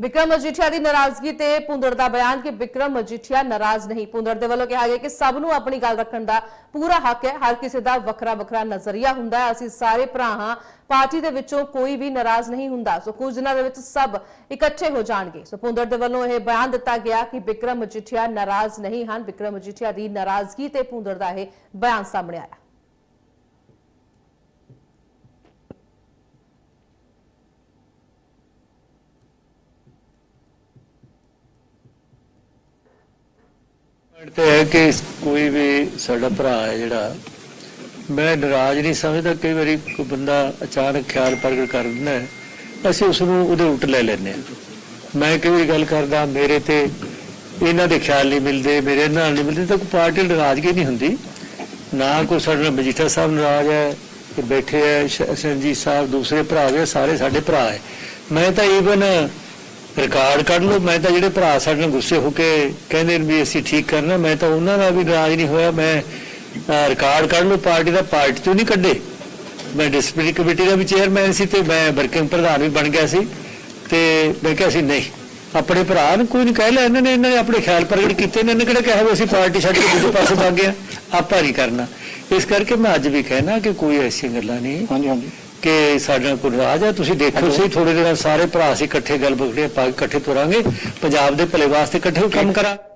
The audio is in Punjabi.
ਵਿਕਰਮ ਮਜੀਠੀਆ ਦੀ ਨਾਰਾਜ਼ਗੀ ਤੇ ਪੁੰਦੜ ਦਾ ਬਿਆਨ ਕਿ ਵਿਕਰਮ ਮਜੀਠੀਆ ਨਾਰਾਜ਼ ਨਹੀਂ। ਪੁੰਦੜ ਦੇ ਵੱਲੋਂ ਕਿਹਾ ਗਿਆ ਕਿ ਸਭ ਨੂੰ ਆਪਣੀ ਗੱਲ ਰੱਖਣ ਦਾ ਪੂਰਾ ਹੱਕ ਹੈ। ਹਰ ਕਿਸੇ ਦਾ ਵੱਖਰਾ ਵੱਖਰਾ ਨਜ਼ਰੀਆ ਹੁੰਦਾ ਹੈ। ਅਸੀਂ ਸਾਰੇ ਭਰਾ ਹਾਂ। ਪਾਰਟੀ ਦੇ ਵਿੱਚੋਂ ਕੋਈ ਵੀ ਨਾਰਾਜ਼ ਨਹੀਂ ਹੁੰਦਾ। ਸੋ ਕੁਝ ਦਿਨਾਂ ਦੇ ਵਿੱਚ ਸਭ ਇਕੱਠੇ ਹੋ ਜਾਣਗੇ। ਸੋ ਪੁੰਦੜ ਦੇ ਵੱਲੋਂ ਇਹ ਬਿਆਨ ਦਿੱਤਾ ਗਿਆ ਕਿ ਵਿਕਰਮ ਮਜੀਠੀਆ ਨਾਰਾਜ਼ ਨਹੀਂ ਹਨ। ਵਿਕਰਮ ਮਜੀਠੀਆ ਦੀ ਨਾਰਾਜ਼ਗੀ ਤੇ ਪੁੰਦੜ ਦਾ ਇਹ ਬਿਆਨ ਸਾਹਮਣੇ ਆਇਆ। ਤੇ ਹੈ ਕਿ ਕੋਈ ਵੀ ਸਾਡਾ ਭਰਾ ਹੈ ਜਿਹੜਾ, ਮੈਂ ਨਾਰਾਜ਼ ਨਹੀਂ ਸਮਝਦਾ, ਕਈ ਵਾਰੀ ਕੋਈ ਬੰਦਾ ਅਚਾਨਕ ਖਿਆਲ ਪ੍ਰਗਟ ਕਰ ਦਿੰਦਾ ਹੈ, ਅਸੀਂ ਉਸ ਨੂੰ ਉਹਦੇ ਉਲਟ ਲੈ ਲੈਂਦੇ ਹਾਂ। ਮੈਂ ਕਈ ਵਾਰੀ ਗੱਲ ਕਰਦਾ, ਮੇਰੇ ਤੇ ਇਹਨਾਂ ਦੇ ਖਿਆਲ ਨਹੀਂ ਮਿਲਦੇ, ਮੇਰੇ ਨਾਲ ਨਹੀਂ ਮਿਲਦੇ, ਤਾਂ ਕੋਈ ਪਾਰਟੀ ਨਾਰਾਜ਼ਗੀ ਨਹੀਂ ਹੁੰਦੀ। ਨਾ ਕੋਈ ਸਾਡੇ ਨਾਲ ਮਜੀਠਾ ਸਾਹਿਬ ਨਾਰਾਜ਼ ਹੈ, ਕਿ ਬੈਠੇ ਹੈ ਸੰਜੀਤ ਸਾਹਿਬ, ਦੂਸਰੇ ਭਰਾ ਵੀ ਸਾਰੇ ਸਾਡੇ ਭਰਾ ਹੈ। ਮੈਂ ਤਾਂ ਈਵਨ ਰਿਕਾਰਡ ਕੱਢ ਲਓ। ਮੈਂ ਤਾਂ ਜਿਹੜੇ ਭਰਾ ਸਾਡੇ ਨਾਲ ਗੁੱਸੇ ਹੋ ਕੇ ਕਹਿੰਦੇ ਨੇ ਵੀ ਅਸੀਂ ਠੀਕ ਕਰਨਾ, ਮੈਂ ਤਾਂ ਉਹਨਾਂ ਨਾਲ ਵੀ ਨਾਰਾਜ਼ ਨਹੀਂ ਹੋਇਆ। ਮੈਂ ਰਿਕਾਰਡ ਕੱਢ ਲਓ। ਪਾਰਟੀ ਦਾ ਪਾਰਟੀ ਤੋਂ ਨਹੀਂ ਕੱਢੇ? ਮੈਂ ਡਿਸਪਲਿਨਰੀ ਕਮੇਟੀ ਦਾ ਵੀ ਚੇਅਰਮੈਨ ਸੀ ਤੇ ਮੈਂ ਵਰਕਿੰਗ ਪ੍ਰਧਾਨ ਵੀ ਬਣ ਗਿਆ ਸੀ ਤੇ ਮੈਂ ਕਿਹਾ ਸੀ, ਨਹੀਂ, ਆਪਣੇ ਭਰਾ ਨੂੰ ਕੋਈ ਨਹੀਂ ਕਹਿ ਲਿਆ। ਇਹਨਾਂ ਨੇ ਇਹਨਾਂ ਨੇ ਆਪਣੇ ਖਿਆਲ ਪ੍ਰਗਟ ਕੀਤੇ ਨੇ। ਇਹਨਾਂ ਕਿਹੜਾ ਕਿਹਾ ਵੀ ਅਸੀਂ ਪਾਰਟੀ ਛੱਡ ਕੇ ਦੂਜੇ ਪਾਸੇ ਵਗ ਗਏ ਆਪਾਂ ਨਹੀਂ ਕਰਨਾ। ਇਸ ਕਰਕੇ ਮੈਂ ਅੱਜ ਵੀ ਕਹਿਣਾ ਕਿ ਕੋਈ ਐਸੀਆਂ ਗੱਲਾਂ ਨਹੀਂ। ਹਾਂਜੀ ਹਾਂਜੀ। ਕਿ ਸਾਡੇ ਕੋਈ ਰਾਜ ਹੈ? ਤੁਸੀਂ ਦੇਖੋ ਸਹੀ ਥੋੜੇ ਦਿਨਾਂ ਸਾਰੇ ਭਰਾ ਅਸੀਂ ਇਕੱਠੇ ਗੱਲ ਬਗੜੇ ਪਾ ਇਕੱਠੇ ਤੁਰਾਂਗੇ। ਪੰਜਾਬ ਦੇ ਭਲੇ ਵਾਸਤੇ ਇਕੱਠੇ ਕੰਮ ਕਰਾਂਗੇ